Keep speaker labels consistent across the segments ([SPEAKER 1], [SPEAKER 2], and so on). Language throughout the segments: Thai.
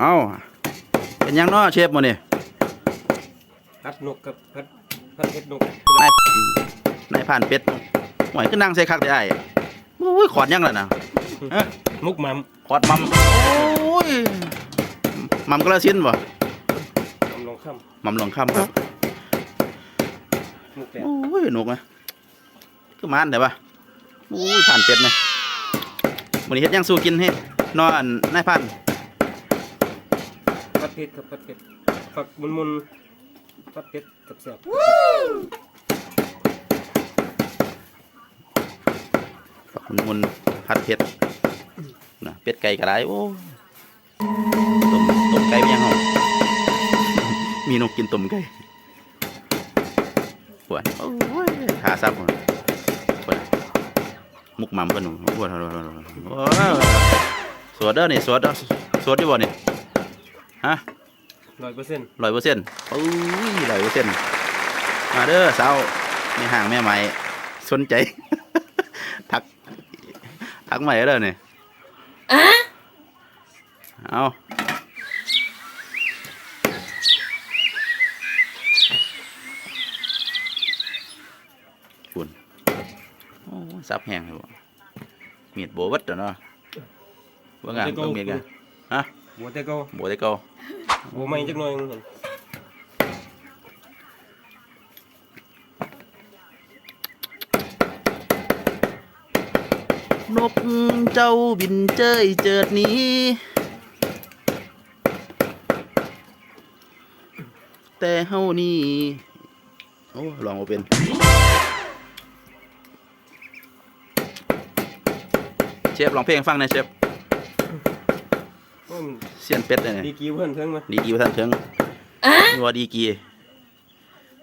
[SPEAKER 1] เอาเป็นหยังเนาะเชฟมื้อนี้
[SPEAKER 2] พัดนกกับพัดพัดเห็ดนก
[SPEAKER 1] นายนายผ่านเป็ดหวยขึ้นนั่งใส่คักได้อ้ายโอ้ยขอดยังล่ะนะฮะ
[SPEAKER 2] มุกมัม
[SPEAKER 1] ขอดมัมโอ้ยมัมกระสินธุ์บ่
[SPEAKER 2] มัมลงค่
[SPEAKER 1] มัมหลวงค่ำครับำ
[SPEAKER 2] มุกแดด
[SPEAKER 1] โอ้ยหนุกไหมคือมานแต่ปะโอ้ยผ่านเป็ดไหมมื้อนี้เฮ็ดหยังสู้กินให้นอนนายผ่าน
[SPEAKER 2] พัดเห็ดกับพัดเห็ดฝักมุนมุนๆพัดเห็ดกับแซ่บ
[SPEAKER 1] ฝักมุนๆผัดเผ็ดนะเป็ดไก่ก็ได้โอ้ต้มต้มไก่เป็นยังหอมมีนกกินต้มไก่ปวดโอ้ยขาซับปวดมุกม่ำเพิ่นหนูปวดปวดปวดปวดโอ้ยสวดเด้อนี่สวดเด้อสวดอยู่บ่นี่ ฮะ
[SPEAKER 2] ร้อยเปอร์เซ็นต์
[SPEAKER 1] ร้อยเปอร์เซ็นต์โอ้ยร้อยเปอร์เซ็นต์มาเด้อสาวแม่ห่างแม่ใหม่สนใจ ทัก ทักใหม่เด้อเนี่ยเอาคุณโอ้ซับแห้งเลยบ่มีดโบวัดเด้อเนาะว่างานต้องมีดกันฮะ
[SPEAKER 2] บัวแต่เก็
[SPEAKER 1] โบได้เก่า
[SPEAKER 2] บั วใหม่จักหน่อยเห็น
[SPEAKER 1] นกเจ้าบินเจยเจิดหนี้ แต่เฮานี่ โอ้ลองมาเป็นเชฟลองเพลงฟังหนะเชฟ
[SPEAKER 2] มัน
[SPEAKER 1] เสียนเป็ดเลยเนี่ย
[SPEAKER 2] ดีกิ้วเพื่อนเพิ่งมา
[SPEAKER 1] ดีกีว่าท่านเชิงนัวดีกี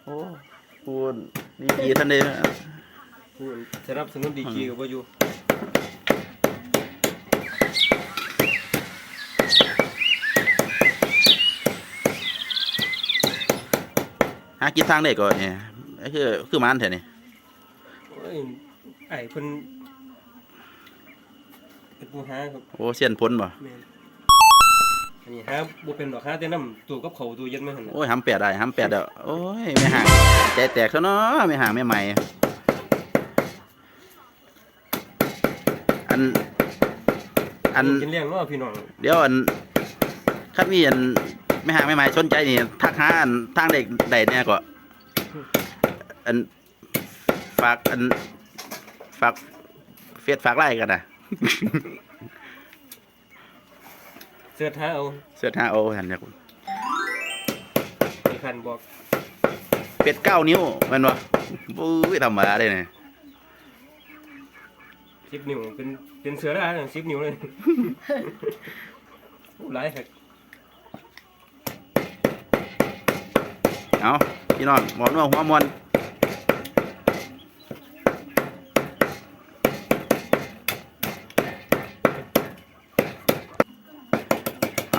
[SPEAKER 1] โอ้พูดดีกีท่านเลย
[SPEAKER 2] พูดสนับสนุนดีกิ้วกับว่าอยู่
[SPEAKER 1] หากินทางได้ก่อนเนี่ยไอ้คือคือมันแท้นี่
[SPEAKER 2] โอ้ยไอ้เพิ่นเป็นผู้หาครับ
[SPEAKER 1] โอ้เสียนพ้นบ่
[SPEAKER 2] แม่น อันนี้หาบ่เป็นดอกหาแต่น้ำตู้กับเขาวตู้เย็นมาหั่นน่ะ
[SPEAKER 1] โอ้ยหำแปดได้หำแปดเด้อโอ้ยไม่ห่างใจแตกซะเนาะไม่ห่างไม่ใหม่ อัน อัน
[SPEAKER 2] กินเลี้ยงเนาะพี่น้อง
[SPEAKER 1] เดี๋ยวอันคันมีอันไม่ห่างไม่ใหม่สนใจนี่ทักหาอันทางเด็กได้เนี่ยก็ อันฝากอันฝากเฟซฝากไลน์กันนะ
[SPEAKER 2] เสื้อท้าเอา
[SPEAKER 1] เสื้อหาโอหันเนี่ย
[SPEAKER 2] มีคันบอก
[SPEAKER 1] เป็ดเก้านิ้วแมันวะบุ้ยธรรมดาเลยเนี่ย
[SPEAKER 2] สิบนิ้วเป็นเป็นเสือได้สิบนิ้วเลยโอ้หลายครับ
[SPEAKER 1] เอาพี่น้องหมอนวหัวมวน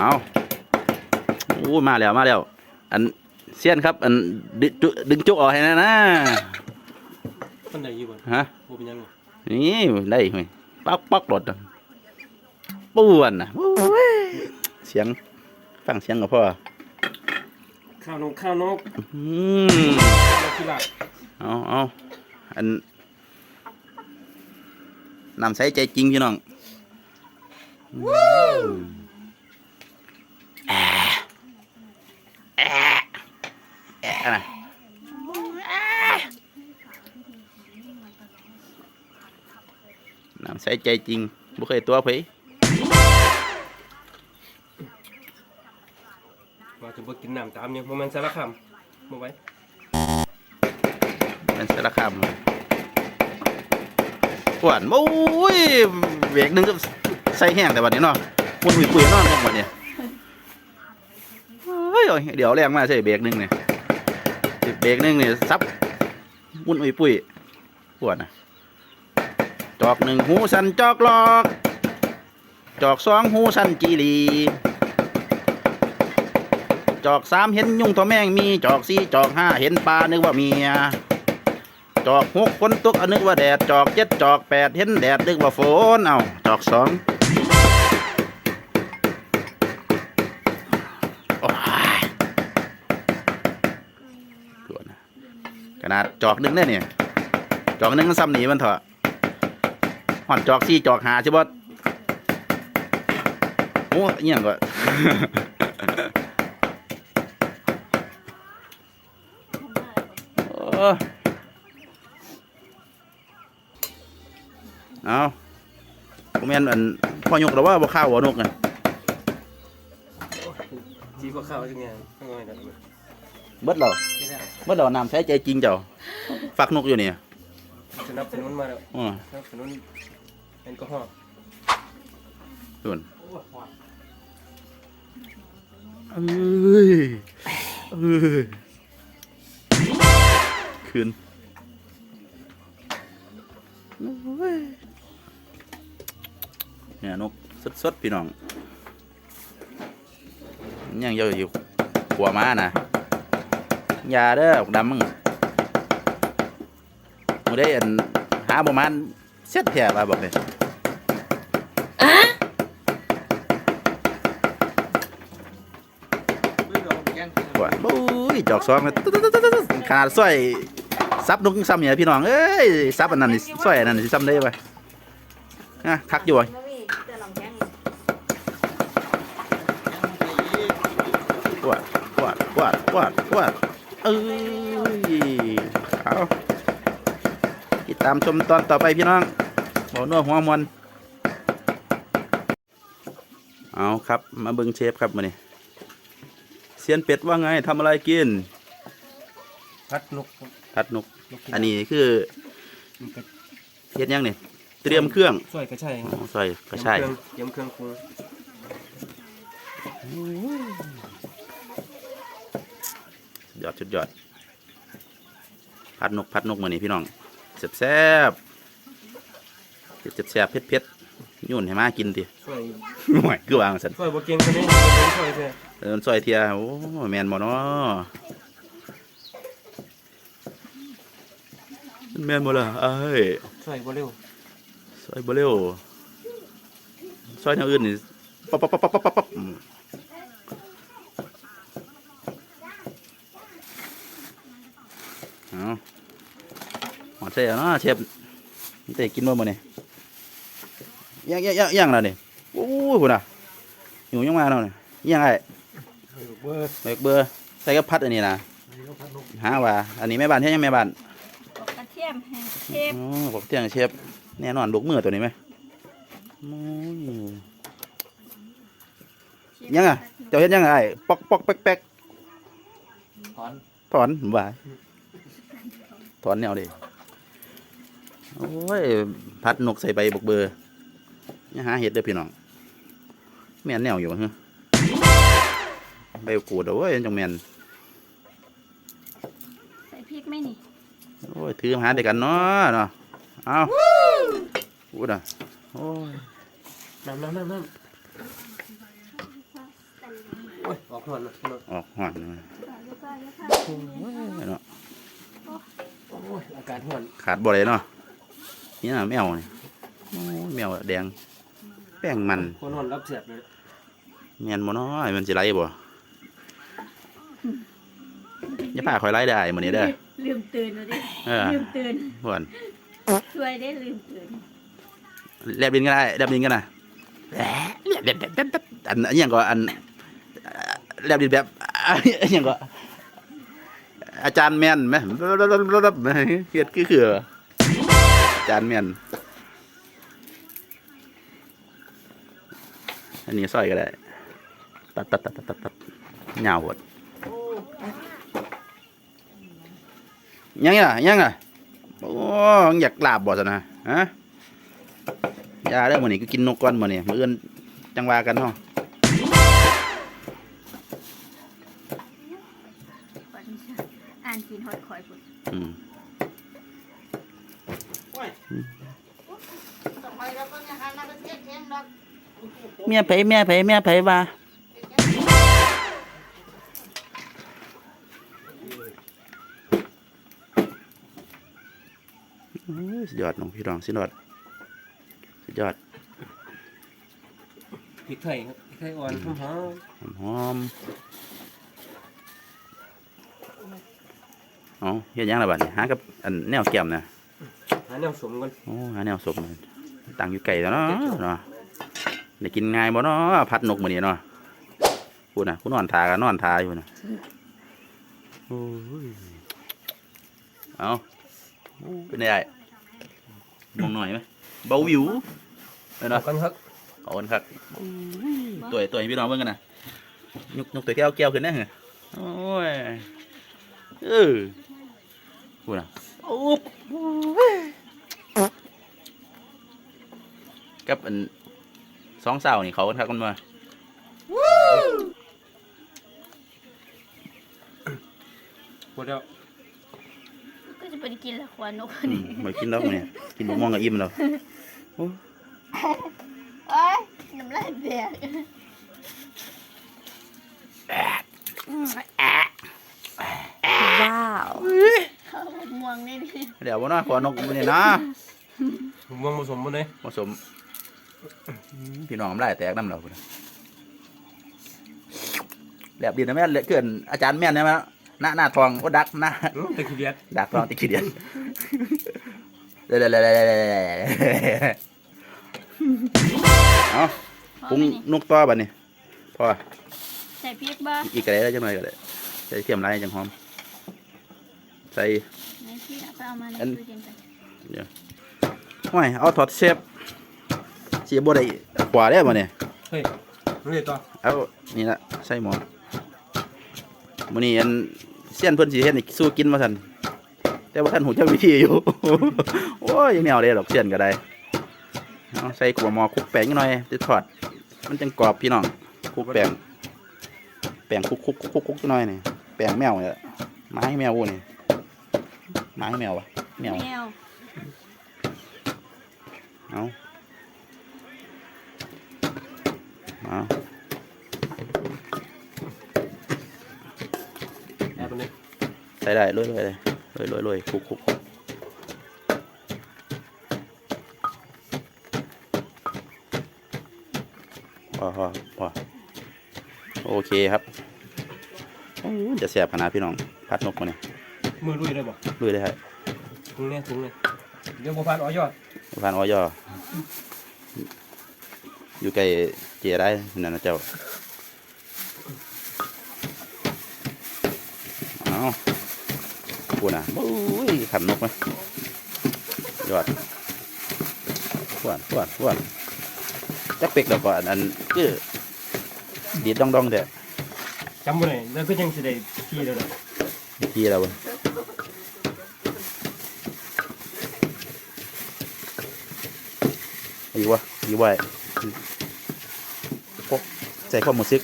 [SPEAKER 1] เอาโอ้ยมาแล้วมาแล้ว อันเซียนครับ อันดึงจุดึงจุกออกให้นะนะ
[SPEAKER 2] มันได้อยู่บ่
[SPEAKER 1] ฮะ
[SPEAKER 2] บ่เป็นหยังบ่
[SPEAKER 1] นี่ได้ไหมปักปักรถอะป้วนนะโอ้ยเสียงฟังเสียงกับพ่อ
[SPEAKER 2] ข้าวนกข้าวนก
[SPEAKER 1] อืม
[SPEAKER 2] นกพิราบ
[SPEAKER 1] เอาเอาอันนำใส่ใจจริงพี่น้องแอะ แอะแอะนะนำใส่ใจจริงบ่เคยตัวเผย
[SPEAKER 2] ว่าจะบ่กินน้ำตามเนี่ยบ่แม่นสารคามบ่ไว้
[SPEAKER 1] เป็นสารคามปวดโอ้ยเบรกหนึงก็ใส่แห้งแต่วันนี้เนาะปุ่นหุยปุ๋ยๆเนอนวันนี้เฮ้ ยเดี๋ยวแรงมาใช่เบรกหนึงเนี่ยเบรกหนึงเนี่ยซับปุ่นหุยปุ๋ยปวดนะจอกหนึ่งหูสันจอกลอก จอกสองหูสันจีรีจอกสามเห็นยุงตัวแมงมีจอกสี่จอกห้าเห็นปลานึกว่าเมียจอกหกคนตกอนนึกว่าแดดจอกเจ็ดจอกแปดเห็นแดดนึกว่าฝนเอาจอกสอง นาดจอกหนึงเนี่ยนี่จอกหนึงมันซ้ำหนีมันเถอะหอดจอกซี่จอกหาใช่ปะโอ้เอี่ยก็โอ้เอาผมแม่นอันพ่อยกแล้วว่าบ่ข้าวบ่นกอะ
[SPEAKER 2] จีก็เข้าจังไงข้างในกัน
[SPEAKER 1] เบิดแล้วเบิดแล้วน้ำใช้ใจจริงเจ้าฝักนกอยู่นี่
[SPEAKER 2] สนับสนุนมาแล้ว
[SPEAKER 1] อ๋อ
[SPEAKER 2] สนับสนุนแอลกอฮอล์
[SPEAKER 1] ส่วนเอ้ยเอ้ยคืนโอ้ยเนี่ยนกสดๆพี่น้องยังเยอะอยู่หัวม้านะอ ยาเด้อบักดำมึงมึงได้อันหาประมาณเซ็ตแถบมาบอกเลยว่าโอ้ยจอกซองเลยตึ๊ดตึ๊ดตึ๊ดตึ๊ดขนาดสร้อยซับนกซ้ำเนี่ยพี่น้องเอ้ยซับอันนั้นนี่สร้อยอันนั้นนี่สิซ้ำได้ปะอะคักอยู่วะปวดปวดปวดปวดปวดเอ้ยเอาติดตามชมตอนต่อไปพี่น้องบ่นัวหัวมวนเอาครับมาเบิ่งเชฟครับมาเนี่เซียนเป็ดว่าไงทำอะไรกิน
[SPEAKER 2] พัดนก
[SPEAKER 1] ทัดนก
[SPEAKER 2] นก
[SPEAKER 1] อันนี้คือ
[SPEAKER 2] มันก็
[SPEAKER 1] เฮ็ดยังนี่เตรียมเครื่อง
[SPEAKER 2] ช่วยกระชาย
[SPEAKER 1] อ๋อใส่กระชาย
[SPEAKER 2] เตรียมเครื่องปรุง
[SPEAKER 1] ยอดชุดยอดพัดนกพัดนกมานี่พี่น้อง แซ่บแซ่บเผ็ดแซ่บเผ็ดเผ็ดๆยุ่นให้มากินติ
[SPEAKER 2] ช่วย
[SPEAKER 1] ห่วยคือวางสัน
[SPEAKER 2] ช่วยบ่เก่งกันนี่ช่วยเถอะ
[SPEAKER 1] เดินซอยเทียโอ้แมนบ่เนาะมันแมนบ่ล่ะเอ้ย
[SPEAKER 2] ช่วยบ่เร็ว
[SPEAKER 1] ซอยบ่เร็วซอยแนวอื่นนี่ปั๊บปั๊บปั๊บปั๊บปั๊บปั๊บอืมเอา หอดใส่เอาเนาะเชฟมันจะกินบ่มื้อนี้ย่างย่างย่างย่างแล้วนี่โอ้ยพุ่นน่ะอยู่ยังมาแล้วนี่ย่างไอ้
[SPEAKER 2] เบอร์
[SPEAKER 1] เบรกเบอร์ใส่กับพัดอันนี้นะหาว่า อันนี้แม่บ้านเฮ็ดยังแม่บ้าน
[SPEAKER 3] กระเทียมแห้งเชฟ
[SPEAKER 1] อ๋อผมเตียงเชฟแน่นอนลูกมือตัวนี้ไหมโอ้ยยังอะเจ้าเฮ็ดยังไงปอกปอกแป๊กแป๊ก
[SPEAKER 2] ถอน
[SPEAKER 1] ถอนว่าถอนแนวดิ โอ้ย พัดนกใส่ใบบักเบอร์นี่หาเห็ดเด้อพี่น้องแม่นแนวอยู่ฮะใบกูดเอาเว้ยจังแม่น
[SPEAKER 3] ใส่พริกไหมนี่
[SPEAKER 1] โอ้ย ถือมาหาเด็กกันเนาะเนาะเอาพูดอะโอ้ย
[SPEAKER 2] น้ำน้ำน้ำน้ำโอ้ย ออกหอนนะ
[SPEAKER 1] ออกหอนมา
[SPEAKER 3] ลูกค้าลูกค้า
[SPEAKER 1] โอ้ยเนาะ
[SPEAKER 2] โอ้ยอากาศหอน
[SPEAKER 1] ขาดบ่เลยเนาะ นี่น่ะแมวนี่โอ้ยแมวแดง แป้งมัน
[SPEAKER 2] คนหอนรับเสียบเลย
[SPEAKER 1] แม่นบ่น้อยมันสิไล่บ่อย่าพาข่อยไล่ได้มื้อนี้เด้อ
[SPEAKER 3] ลืมตื่นเลยดิ
[SPEAKER 1] เออ
[SPEAKER 3] ลืมตื่น
[SPEAKER 1] เพื่อน
[SPEAKER 3] ช่วยได้ลืมตื่น
[SPEAKER 1] แลบดินก็ได้แลบดินก็นะแหละแลบแลบแลบแลบอันอันหยังก็อันแลบดินแบบอันหยังก็อาจารย์แม่นไหมเฮ็ดคือคือ อาจารย์แม่นอันนี้ซอยก็ได้ ตัดตัดตัดตัดตัดตัดยาวหดยังไงล่ะยังไงโอ้อยากลาบบ่ซะนะฮะยาเด้อมื้อนี้ก็กินนกก่อนมื้อนี้มื้ออื่นจังวากันเนาะ
[SPEAKER 3] อ่านกินหอยคอยปุ่น
[SPEAKER 1] อืม เมียไผเมียไผเมียไผว่าโอ้ยสุดยอดน้องพี่รองสุดยอดสุดยอด
[SPEAKER 2] พริกไทยครับพริกไทยอ่อนหอม
[SPEAKER 1] หอมเอาเฮ็ดหยังล่ะบัดนี้หากับอันแนวแก้มนะ
[SPEAKER 2] หาแนวสมกัน
[SPEAKER 1] โอ้หาแนวสมตั้งอยู่ไกลแล้วเนาะเนาะได้กินง่ายบ่เนาะพัดนกมื้อนี้เนาะพูดน่ะคุณนอนทากันนอนทาอยู่น่ะโอ้ยเอาเป็นไงไอ้มองหน่อยไหมเบาวิวเห็น
[SPEAKER 2] เอา
[SPEAKER 1] เนาะ
[SPEAKER 2] กันครับ
[SPEAKER 1] เอากันครับตัวตัวให้พี่น้องเบิ่งกันนะยกยกตัวแก้วแก้วขึ้นนะเหรอโอ้ยเออพูดน่ะอุ๊ กับอันสองสาวนี่เขากันครับกันมา
[SPEAKER 2] หมดแล้ว
[SPEAKER 3] ก็จะไปกินละควานก
[SPEAKER 1] อืมไม่กินแล้วเนี่ยกินบะม่วงกับอิ่มแล้ว
[SPEAKER 3] เอ้ยน้ำลายแตกว้าวข้าวม่วงนี่นี่
[SPEAKER 1] เดี๋ยววันน่ะขอนกมันนี่นะ
[SPEAKER 2] ม่วงผสมหมดเลย
[SPEAKER 1] ผสม พี่น้องน้ำลายแตกน้ำเราพุ่นน่ะแหลบดีนะแม่เหลือเกินอาจารย์แม่นใช่ไหมหน้าหน้าทองโอ้ดักหน้า
[SPEAKER 2] อื้อแต่ขี้เดียด
[SPEAKER 1] ดักทองติดขี้เดียนเด้ๆๆเอาปรุงนกต่อบัดนี้พอ
[SPEAKER 3] ใส่พริกบ่
[SPEAKER 1] อีกกระไรได้จังไรก็ได้ใส่เทียมไรจังหอม ใส่
[SPEAKER 3] ไหนพี่เอาไปเอามาใน
[SPEAKER 1] อัน
[SPEAKER 3] ตู้เย็นไป
[SPEAKER 1] ห้อยเอาถอดเชฟ เสียบ่ได้ขวาได้บ่เนี่ย
[SPEAKER 2] เฮ้ยนี่เลยต่อ
[SPEAKER 1] เอานี่ละใส่หมอมื้อนี้อันเสี้ยนเพิ่นสิเฮ็ดให้สู้กินมาซั่นแต่ว่าท่านหูเจ้าวิธีอยู่ โอ้ยยังแนวเลยดอกเสี้ยนก็ได้เอาใส่ขัวหมอคลุกแป้งหน่อยจะทอด มันจังกรอบพี่น้องคลุกแป้งแป้งคลุกคลุกคลุกคลุกคลุกหน่อยนี่แป้งแมวเนี่ยไม้แมววูนี่ไม้แมววะแมว
[SPEAKER 3] แมว
[SPEAKER 1] เอาเอา
[SPEAKER 2] แอบตรงนี้
[SPEAKER 1] ใส่ได้เลยเลยเลยเลยเลยเลยคลุกคลุกคลุกพอพอพอโอเคครับโอ้ยจะแสบขนาดพี่น้อง พัดนกมาเนี่ย
[SPEAKER 2] มือลุยเลยบ่
[SPEAKER 1] ลุยเลยครับ
[SPEAKER 2] ถุงเนี่ยถุงเนี่ยเดี๋ยวบ่ผ่านอ๋อยอด
[SPEAKER 1] พันออยอ อยู่ใกล้เจได้นั่นนะเจ้าเอาพูดนะโอ้ยขันนกไหมยอดหวานหวานหวานจักเป็กแล้วก็อันอันคือดีดดองดองๆเด้อ
[SPEAKER 2] จำบ่ได้แล้วก็ยังสิได้ที่แล้วล่ะ
[SPEAKER 1] ทีเราเว้ยอีกวะอีกไว้พก ใส่ความหมดซึก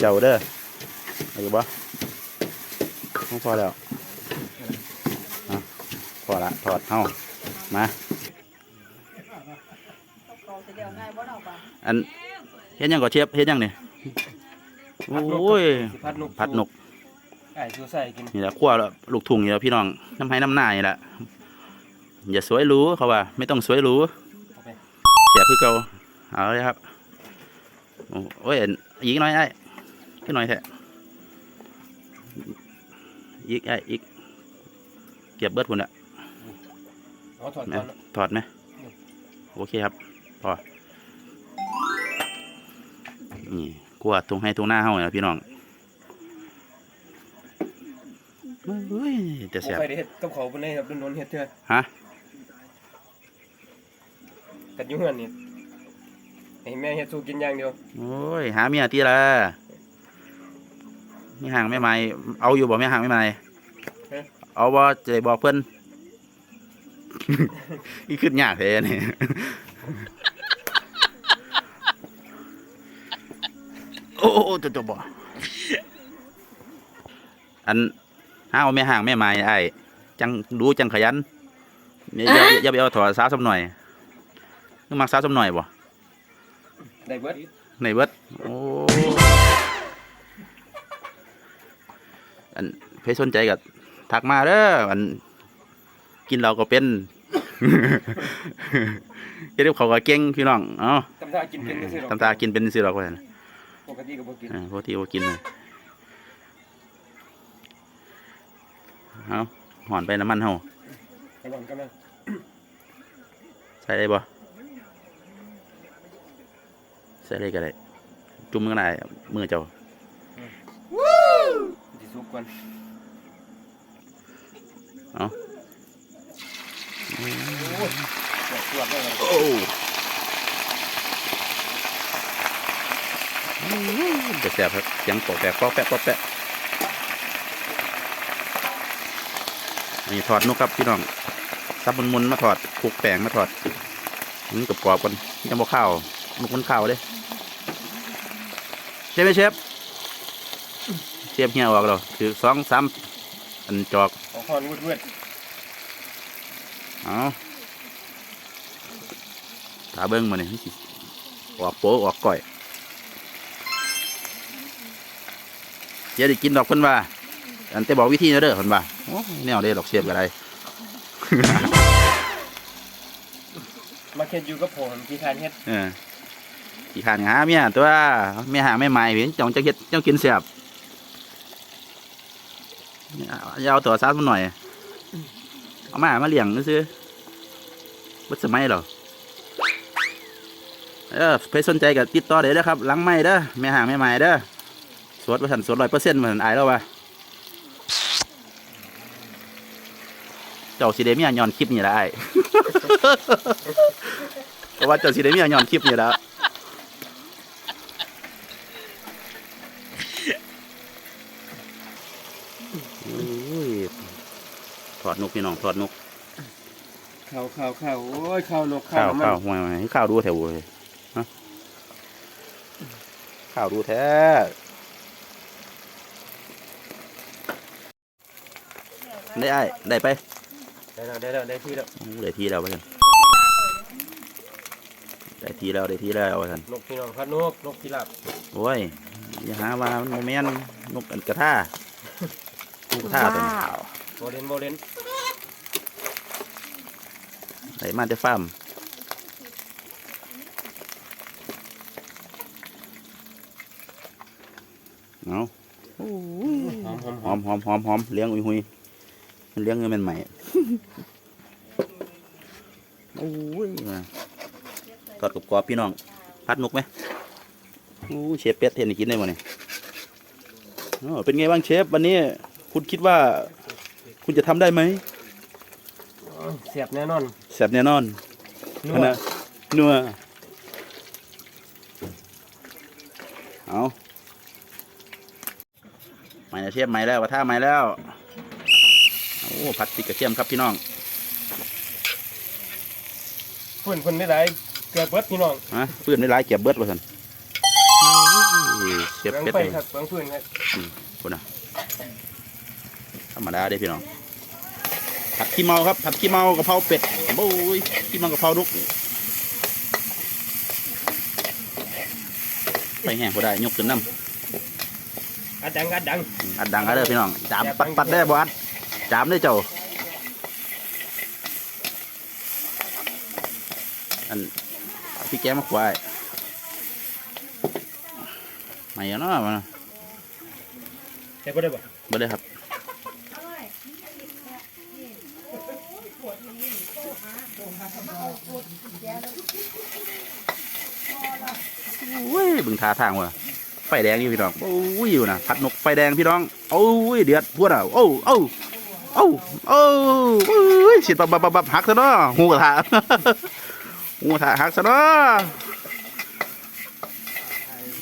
[SPEAKER 1] เจ้าเด้ออีกวะพอแล้วอะพอละถอดเฮามาอันเฮ็ดหยังก็เชฟเฮ็ดหยังเนี่ยโอ้ย
[SPEAKER 2] สิพัดนก
[SPEAKER 1] พัดนก
[SPEAKER 2] ไอ้ชูใส่กิน
[SPEAKER 1] นี่แหละขั้วลูกทุ่งนี่แหละพี่น้องน้ำให้น้ำหน้านี่แหละอย่าสวยหรูเขาว่า ไม่ต้องสวยหรู
[SPEAKER 2] เอาไป
[SPEAKER 1] เสียคือเก่าเอาเลยครับ โอ้โอ้ยอีกหน่อยไอ้ขึ้นหน่อยแท้อีกไอ้อีกเก็บเบิดพุ่นอะ
[SPEAKER 2] เอาถอด
[SPEAKER 1] ไหม
[SPEAKER 2] ก่อนนะ
[SPEAKER 1] ถอดไหมโอเคครับพอนี่ขั้วตรงให้ตรงหน้าเฮาเนี่ยพี่น้องเฮ้ยจะ
[SPEAKER 2] เอา
[SPEAKER 1] เสียบ
[SPEAKER 2] ไปได้เฮ็ดกับเขาวเพิ่นได้ครับโดนๆเฮ็ดเทื่อ
[SPEAKER 1] ฮะ
[SPEAKER 2] กันอยู่เฮือนนี่ ให้แม่เฮ็ดสู้กินอย่างเดียว
[SPEAKER 1] โอ้ยหาเมียตีละไม่ห่างไม่ไม่เอาอยู่บ่ไม่ห่างไม่ไม่เอาบ่จะได้บอกเพิ่นอีขึ้นยากแท้นี่โอ้โอ้จะจบบ่อันหาเอาไม่ห่างไม่ไม่ไอ้ายจังดูจังขยันอย่าอย่าอย่าไปเอาถอดสาวสำหน่อยนึกมักสาวสำหน่อยบ่
[SPEAKER 2] ได้เบิด
[SPEAKER 1] ในเบิดโอ้อันเพสนใจกับทักมาเด้ออัน กินเราก็เป็นเฮ็ดกับเขาวก็เก่งพี่น้องเอ้า
[SPEAKER 2] ทำท่ากินเป็นจังซี่หรอก
[SPEAKER 1] ทำตากินเป็นสิหรอกว่าซั่น
[SPEAKER 2] ปกติก็บ่กิน
[SPEAKER 1] อ่าปกติบ่กินเลยเอาห่อนไปน้ำมันเฮากำ
[SPEAKER 2] ลังกำลัง
[SPEAKER 1] ใส่ได้บ่ ใส่ได้ก็ได้ จุ่มก็ได้มือเจ้า
[SPEAKER 2] สิสุกก่อน
[SPEAKER 1] เอา
[SPEAKER 2] โอ้ยปวดปวดเลย
[SPEAKER 1] โอ้จะแสบครับเสียงปอกแปะปอกแปะปอกแปะนี่ถอดนุกครับพี่น้องซับมันมุนๆมาถอดคลุกแป้งมาถอดมันกรอบๆกันยังบ่ข้าวนุกมันข้าวเลยเชฟไหมเชฟเชฟเหี่ยวออกแล้วถือสองสามอันจอก
[SPEAKER 2] ของคอนวืดวืด
[SPEAKER 1] เอาตาเบิ้งมาเนี่ยออกโป๊ออกก่อยเดี๋ยวได้กินดอกเพิ่นว่า อันแต่บอกวิธีนะเด้อเพิ่นว่าโอ้ยแนวเด้ดอกเสียบก็ได้
[SPEAKER 2] มาเค็ดอยู่กับผมที่ทานเฮ็ด
[SPEAKER 1] เออ ขี้ขานหาเมียตัวเมียหาไม่หมายเห็นจ้องจะเฮ็ดเจ้ากินเสียบเอาเอาตัวซัดมันหน่อย เอามามาเลี้ยงซื้อบัดสมัยหรอเออใครสนใจก็ติดต่อเดี๋ยวนะครับหลังไม่เด้อแม่ห่างแม่ไม้เด้อสวดประทันสวดร้อยเปอร์เซ็นต์เหมือนอายแล้ววะเจ้าสิเดมียย้อนคลิปนี่ละไอ้เพราะว่าเจ้าสิเดมียย้อนคลิปนี่ละ อ้ยถอดนกพี่น้องถอดนก
[SPEAKER 2] ข้าวข้าวข้าวโอ้ยข้าวนก
[SPEAKER 1] ข้าว
[SPEAKER 2] มัน
[SPEAKER 1] ข้าวห่วยห่วยข้าวดูแถวเลยฮะข้าวดูแท้ได้ไอ้ายได้ไป
[SPEAKER 2] ได้แล้วได้แล้วได้ที่แล้ว
[SPEAKER 1] โอ้ได้ทีแล้วไปกันได้ทีแล้วได้ทีแล้วไปกัน
[SPEAKER 2] นกพี่น้องพัดนกนกพิราบ
[SPEAKER 1] โอ้ยอย่าหาว่ามันโมเมนนกอันกระท่า นกกระท่าตัวนี้
[SPEAKER 3] ว้าว
[SPEAKER 2] โบเลนโบเลน
[SPEAKER 1] ได้มาแต่ฟาร์มเอาโอ้ย
[SPEAKER 2] หอมหอม
[SPEAKER 1] หอมหอมหอมหอมเลี้ยงอุยหุยมันเลี้ยงเงินเป็นใหม่ โอ้ยมาทอดกรอบๆพี่น้อง พัดนกไหมโอ้เชฟเป็ดเห็นให้กินได้หมดเนี่ยอ๋อเป็นไงบ้างเชฟวันนี้ คุณคิดว่า คุณจะทำได้ไหม
[SPEAKER 2] เสียบแน่นอน
[SPEAKER 1] แสบแน่นอน
[SPEAKER 2] นัว
[SPEAKER 1] นะนัวเอาใหม่นะเชฟใหม่แล้วว่าท่าใหม่แล้วโอ้ผัดติกกระเทียมครับพี่น้อง
[SPEAKER 2] ฝุ่นฝุ่นไม่ได้เกือบเบิดพี่น้อง
[SPEAKER 1] ฮะปืนได้หลายเก็บเบิดว่าสันเชฟ
[SPEAKER 2] เปลือง
[SPEAKER 1] เป็ด
[SPEAKER 2] ไฟ
[SPEAKER 1] เลย
[SPEAKER 2] ครับเปลืองฟืนครับ
[SPEAKER 1] คุณนะ ธรรมดาเด้พี่น้องผัดขี้เมาครับผัดขี้เมากะเพราเป็ดโอ้ยขี้เมากะเพรานุกไปแห้งก็ได้ยกขึ้นน้ำ
[SPEAKER 2] อัดดังอัดดัง
[SPEAKER 1] อัดดังกันเด้อพี่น้องจาม
[SPEAKER 2] อย่า
[SPEAKER 1] ปัด
[SPEAKER 2] ฟัง
[SPEAKER 1] ปัดได้บ่อัดจามได้อเจ้าอันพี่แกมาควายไม่เอาเนาะมัน
[SPEAKER 2] เห็นบ่ได้บ่
[SPEAKER 1] บ่ได้ครับ บึงทาทางว่ะไฟแดงอยู่พี่น้องโอ้ยอยู่นะพัดนกไฟแดงพี่น้องโอ้ยเดือดพวดอะโอ้โอ้โอ้โอ้โอ้ยสิบับบับบับบับหักซะเนาะหูกระทะหูกระทะหักซะเนาะ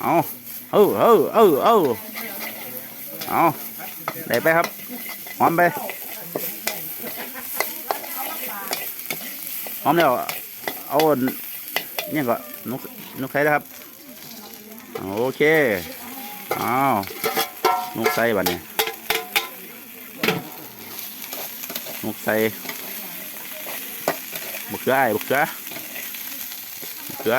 [SPEAKER 1] เอาเอาเอาเอาเอาเอาได้ไปครับหอมไปหอมแล้วเอาเนี่ยก็นกนกไข่แล้วครับ โอเคอ้าวนกไส่บัดนี้นกไส่บุกเขือไอ้บุกเขือบุกเขือ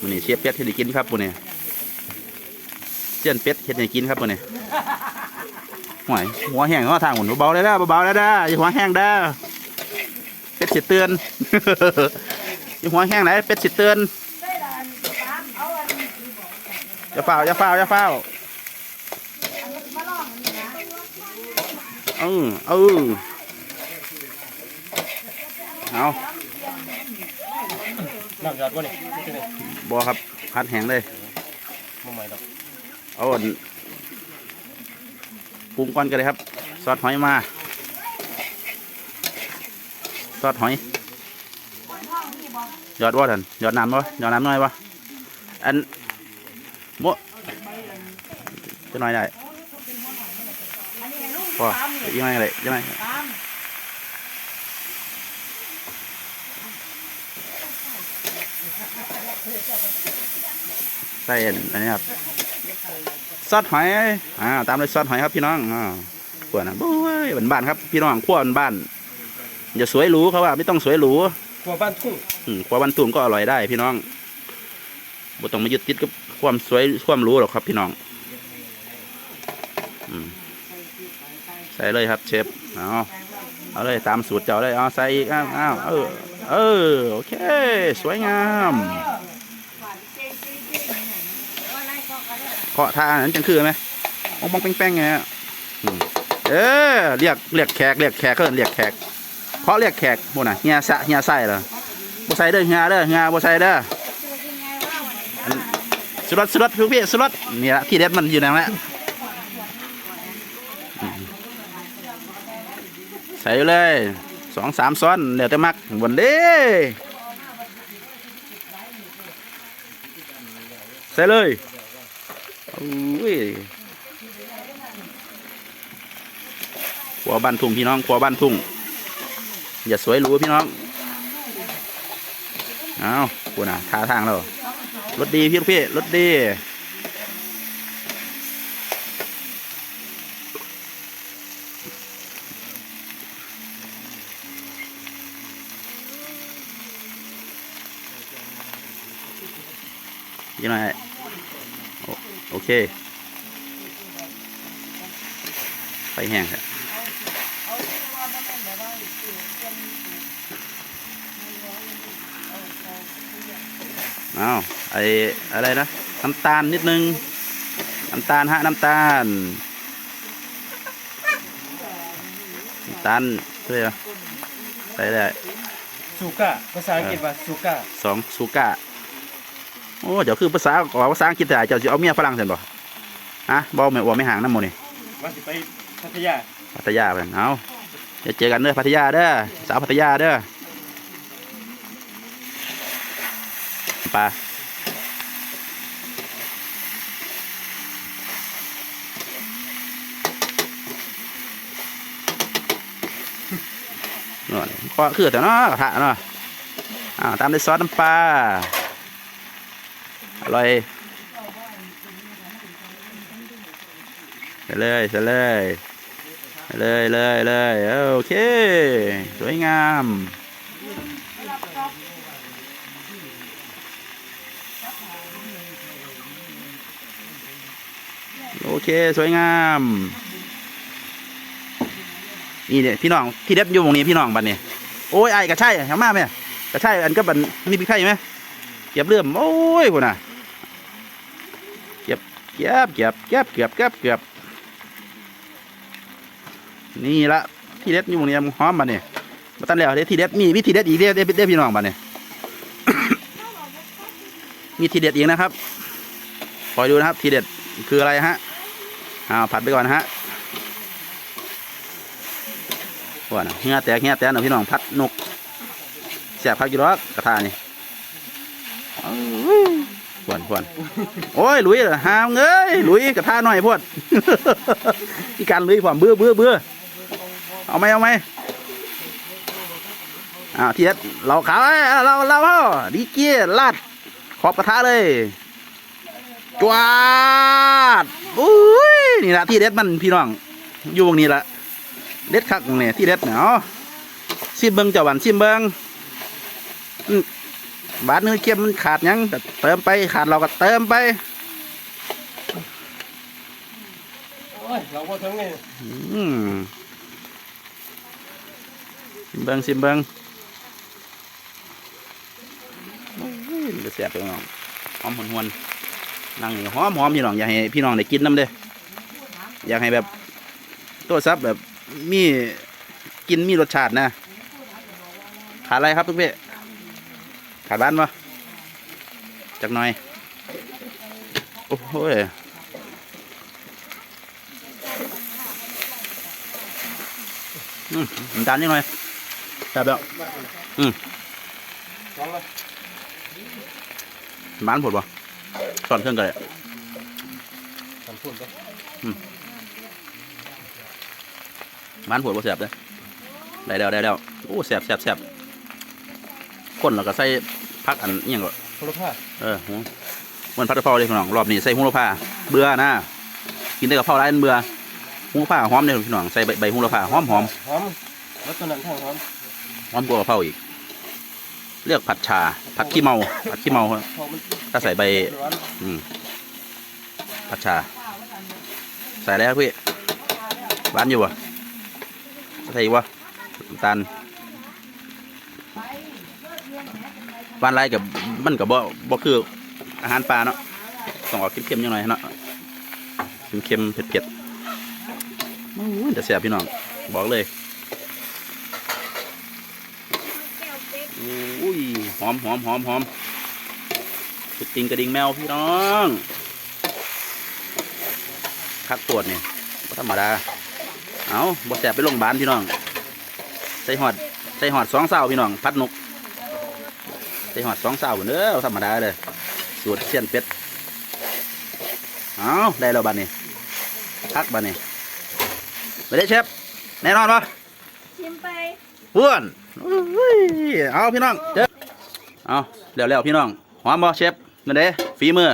[SPEAKER 1] มันนี่เชียเป็ดให้ได้กินครับปุ่นนี่เจียนเป็ดเฮ็ดให้กินครับปุ่นนี่หัวหัวแห้งหัวทางหุ่นเบาได้เด้อเบาได้เด้ออย่าหัวแห้งเด้ เป็ดสิเตือนอยู่หัวแห้งไหนเป็ดสิเตือนอย่าเฝ้าอย่าเฝ้าอย่าเฝ้าเออเออเอา
[SPEAKER 2] น้ำยอดบ่นี่นี่นี่
[SPEAKER 1] บอครับพัดแห้งเลย
[SPEAKER 2] บ่ใหม่ดอก
[SPEAKER 1] เอาอันปรุงก่อนกันเลยครับ ซอสหอยมา ซอสหอยยอดว่าท่านยอดน้ำวะยอดน้ำน้อยวะอันโมะจะน้อยได้พอยังไงเลยยังไงใส่อันนี้ครับซอสหอยอ่าตามด้วยซอสหอยครับพี่น้องอ่าขวดนะบุ้ยบ้านๆครับ พี่น้องขั้วบ้าน อย่าสวยหรูเขาว่าไม่ต้องสวยหรู
[SPEAKER 2] ครัวบ้านทุ่ง
[SPEAKER 1] อืมขั้วบ้านตุ่มก็อร่อยได้ พี่น้องบ่ต้องมายึดติดกับความสวยความหรูหรอกครับ พี่น้องอืมใส่เลยครับเชฟเอาเอาเลยตามสูตรเจ้าเลยเอาใส่อีกอ้าวอ้าวเออเออโอเค สวยงามเคาะท่านั้นจังคือไหมมองมองแป้งๆไงฮะอืมเออเรียกเรียกแขกเรียกแขกเกินเรียกแขกเคาะเรียกแขกพวกน่ะเฮียสะเฮียใส่เหรอบ่ใส่เด้อเฮียเด้อเฮียบ่ใส่เด้อสุรสสุรสพี่พี่สุรสนี่ละที่เด็ดมันอยู่นั่นแหละใส่เลยสองสามซ้อนเดี๋ยวจะมักบนเด้ใส่เลยโอ้ยขัวบ้านทุ่งพี่น้องขัวบ้านทุ่ง อย่าสวยหรูพี่น้องเอากูน่ะท่าทางเรารถดีพี่ลูกพี่รถดียังไงโอเคไฟแห้งครับ อาไออะไรนะน้ำตาลนิดนึงน้ำตาลฮะน้ำตาลน้ำตาลเท่าไหร่วะใส่ได้
[SPEAKER 2] ซูก้าภาษาอังกฤษว่าซูก้า
[SPEAKER 1] สองซูก้าโอ้เดี๋ยวคือภาษาขอภาษาอังกฤษแต่เจ้าจะเอาเมียฝรั่งเสร็จบ่ฮะบ่แม่ว่าไม่ห่างน้ำหมูนี่
[SPEAKER 2] ว่าสิไปพัทยา
[SPEAKER 1] พัทยาเพิ่นเอาเดี๋ยวเจอกันเด้อพัทยาเด้อสาวพัทยาเด้อ ปลาหน่อยก็คือแต่เนาะกระทะเนาะอ้าตามด้วยซอสน้ำปลาอร่อยเลยใส่เลยเลยเลยเลยเออโอเค สวยงาม เคสวยงามนี่เนี่ยพี่น้องที่เด็ดอยู่ตรงนี้พี่น้องบัดนี้โอ้ยไอ้กระช่ายเห็นมาไหมกระช่ายอันก็บันมีพริกไทยไหมเก็บเรื่อมโอ้ยคนน่ะเก็บเก็บเก็บเก็บเก็บเก็บเก็บนี่ละที่เด็ดอยู่ตรงนี้หอมบัดนี้มาตั้งแล้วเด็ดที่เด็ดมีมีที่เด็ดอีกเด็ดเด็ดพี่น้องบัดนี้มีทีเด็ดอีกนะครับคอยดูนะครับ ทีเด็ดคืออะไรฮะ เอาผัดไปก่อนนะฮะว่านะเฮียแตกเฮียแตกนะพี่น้องพัดนกเสียบพักอยู่รอกกระทานี่พวนพวนโอ้ยลุยเหรอหามเงยลุยกระทาหน่อยพวดอีการลุยผมเบื่อเบื่อเบื่อเอาไหมเอาไหมอ้าวทีเด็ดเราขาวเราเราเฮาดีเกียร์ลาดขอบกระทะเลย จวดอุ้ยนี่ละที่เด็ดมันพี่น้อง อยู่ตรงนี้ละเด็ดคักเนี่ยที่เด็ดเนาะซิมเบิงเจ้าหวันซิมเบิงอืมบาทเนื้อเค็มมันขาดหยังก็เติมไปขาดเราก็เติมไป
[SPEAKER 2] โอ้ยเราบ่ถึงนี่
[SPEAKER 1] อืมซิมเบิงซิมเบิงโอ้ยมันจะแสบไปน้องหอมหวนหวน นั่งนี่หอมหอมพี่น้องอยากให้พี่น้องได้กินน้ำเด้อยากให้แบบตัวซับแบบมีกินมีรสชาตินะขาดอะไรครับทุกเพ่ขาดบ้านปะจักหน่อย โอ้โหอืมน้ำตาลนิดหน่อยแซ่บแล้ว
[SPEAKER 2] สองเลย
[SPEAKER 1] บ้านผดปะ สอนเครื่องกันเลย
[SPEAKER 2] สามส่วนก็
[SPEAKER 1] บ้านผดปะแซ่บเลยได้แล้วได้แล้วโอ้แซ่บแซ่บแซ่บคนเราก็ใส่พักอันเอียงก็
[SPEAKER 2] โคโลผ้า
[SPEAKER 1] เออหูมันพัดกะเพราเลยพี่น้องรอบนี้ใส่หูละพาเบื่อนะกินได้กะเพราไรมันเบื่อหูละพาหอมเลยพี่น้องใส่ใบใบหูละพาหอมหอม
[SPEAKER 2] หอมแล้วตัวนั้นทางหอม
[SPEAKER 1] หอมกว่ากะเพราอีก เรียกผัดชา ผัดขี้เมา ผัดขี้เมา
[SPEAKER 2] พอมัน
[SPEAKER 1] ถ้าใส่ใบ
[SPEAKER 2] อื
[SPEAKER 1] มผัดชา ใส่แล้วพี่หวานอยู่วะใส่วะตาลหวานไรกับมันกับบ่บ่คืออาหารปลาเนาะต้องออกเค็มๆยังหน่อยเนาะเค็มๆเผ็ดๆอู้ยแต่แซ่บพี่น้อง บอกเลยอุ้ย หอมหอมหอมหอมสุดติงกระดิ่งแมวพี่น้องคักตรวจเนี่ยบ่ธรรมดา เอาบ่แสบไปโรงพยาบาลพี่น้อง ใส่หอด ใส่หอดสองเสาพี่น้อง พัดนก ใส่หอดสองเสาเด้อธรรมดาเลยสูตรเสี้ยนเป็ด เอาได้แล้วบัดนี้คักบัดนี้ไม่ได้เชฟ แน่นอนปะ
[SPEAKER 3] ชิมไป
[SPEAKER 1] อ้วนอุ้ยเอาพี่น้องเจอ เอาเร็วๆพี่น้องหอมบ่เชฟนั่นเด้ฝีมือ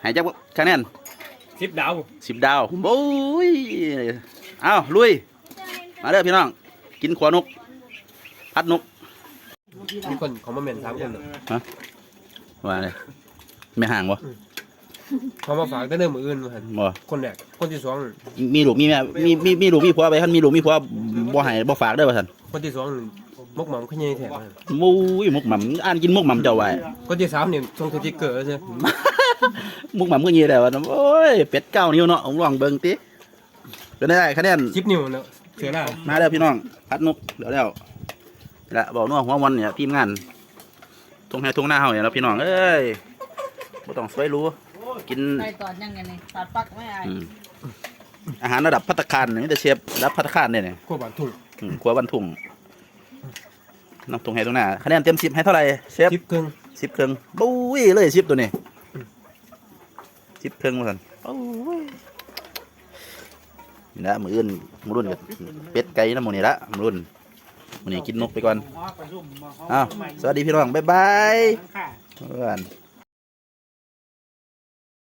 [SPEAKER 1] ให้จักคะแนน
[SPEAKER 2] สิบดาว
[SPEAKER 1] สิบดาวโอ้ยเอาลุย มาเด้อพี่น้อง กินขวานกพัดนก
[SPEAKER 2] มีคนเขามาเหม็นสามคนเนอะ
[SPEAKER 1] ว่าเลยไม่ห่างวะ
[SPEAKER 2] เขามาฝากได้เริ่มมืออื่นมาหั่น
[SPEAKER 1] บ่
[SPEAKER 2] คนแรกคนที่สอง
[SPEAKER 1] มีลูกมีแม่มีมีมีลูกมีผัวไปท่านมีลูกมีผัวบ่ให้บ่ฝากเด้อว่าท่าน
[SPEAKER 2] คนที่สอง มกหม่ำขยัยแถม
[SPEAKER 1] มุ้ยมุกหม่ำอ่านกินมุกหม่ำเจ้าไว้
[SPEAKER 2] คนที่สามเนี่ยส่งสติ๊กเกอร์ใช่
[SPEAKER 1] มุกหม่ำก็งี้แหละว่าโอ้ยเป็ดเก้านิ้วเนาะผมลองเบิ่งติเป็นได้คะแนน
[SPEAKER 2] สิบนิ้วเนอะเสือหน้า
[SPEAKER 1] มาแล้วพี่น้องพัดนกเดี๋ยวแล้วและบอกนัวหัววันเนี่ยทีมงานทงให้ทงหน้าเฮาเนี่ยแล้วพี่น้องเอ้ยบ่ต้องสวยหรู้กิน
[SPEAKER 3] ใส่ตอนยังไงนี่ตัดปักไม่อาย
[SPEAKER 1] อืมอาหารระดับพัตตาคารนี่มีแต่เชฟระดับพัตตาคารเนี่ยเนี่ย
[SPEAKER 2] ขั้วบานทุ่ง
[SPEAKER 1] อืมครัวบรรทุง น้ำทงให้ตรงหน้าคะแนนเต็มสิบให้เท่าไหร่เชฟ
[SPEAKER 2] สิบครึ่ง
[SPEAKER 1] สิบเครื่องบุ้ยเลยสิบตัวนี้สิบเครื่องมาสันโอ้ยนี่ละมืออื่นมือรุ่นกับเป็ดไก่นะหมูนี่ละมือรุ่นมือนี่กินนกไปก่อนอ้าวสวัสดีพี่น้องบ๊ายบายเพื่อน